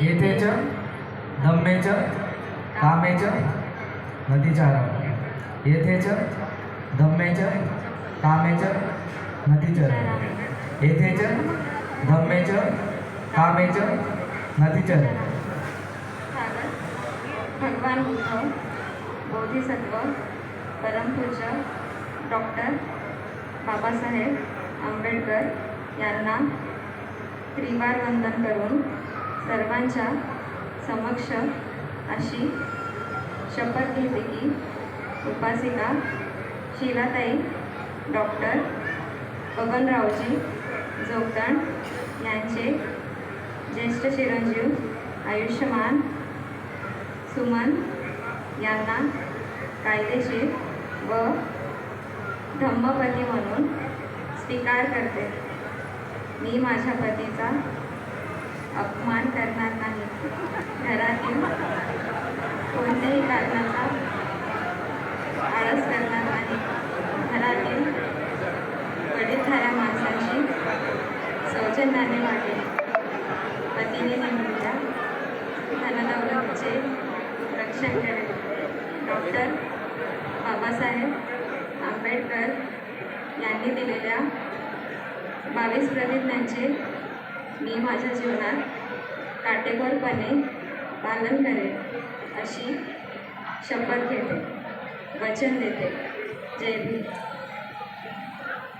येथे धम्मेच धम्मे च कामे च नदीचार येथे च धम्मे च कामे च नदीचर येथे कामे भगवान बुद्ध बोधिसत्व परमपूज डॉक्टर बाबासाहेब आंबेडकर यांना त्रिवार वंदन करून सर्वांच्या समक्ष अशी शपथ घेते की उपासिका शिलाताई डॉक्टर बबनरावजी जोगदण यांचे ज्येष्ठ चिरंजीव आयुष्यमान सुमन यांना कायदेशीर व धम्मपती म्हणून स्वीकार करते. मी माझ्या पतीचा घरातील कोणत्याही कारणाचा आळस करणार नाही. घरातील वडीलधाऱ्या माणसांची सौजन्याने वाटेल पतीने नेमलेल्या धनदौलतचे रक्षण करेल. डॉक्टर बाबासाहेब आंबेडकर यांनी दिलेल्या बावीस प्रतिज्ञांचे मी माझ्या जीवनात काटेकोरपणे पालन करेल अशी शपथ घेते वचन देते. जय भीम.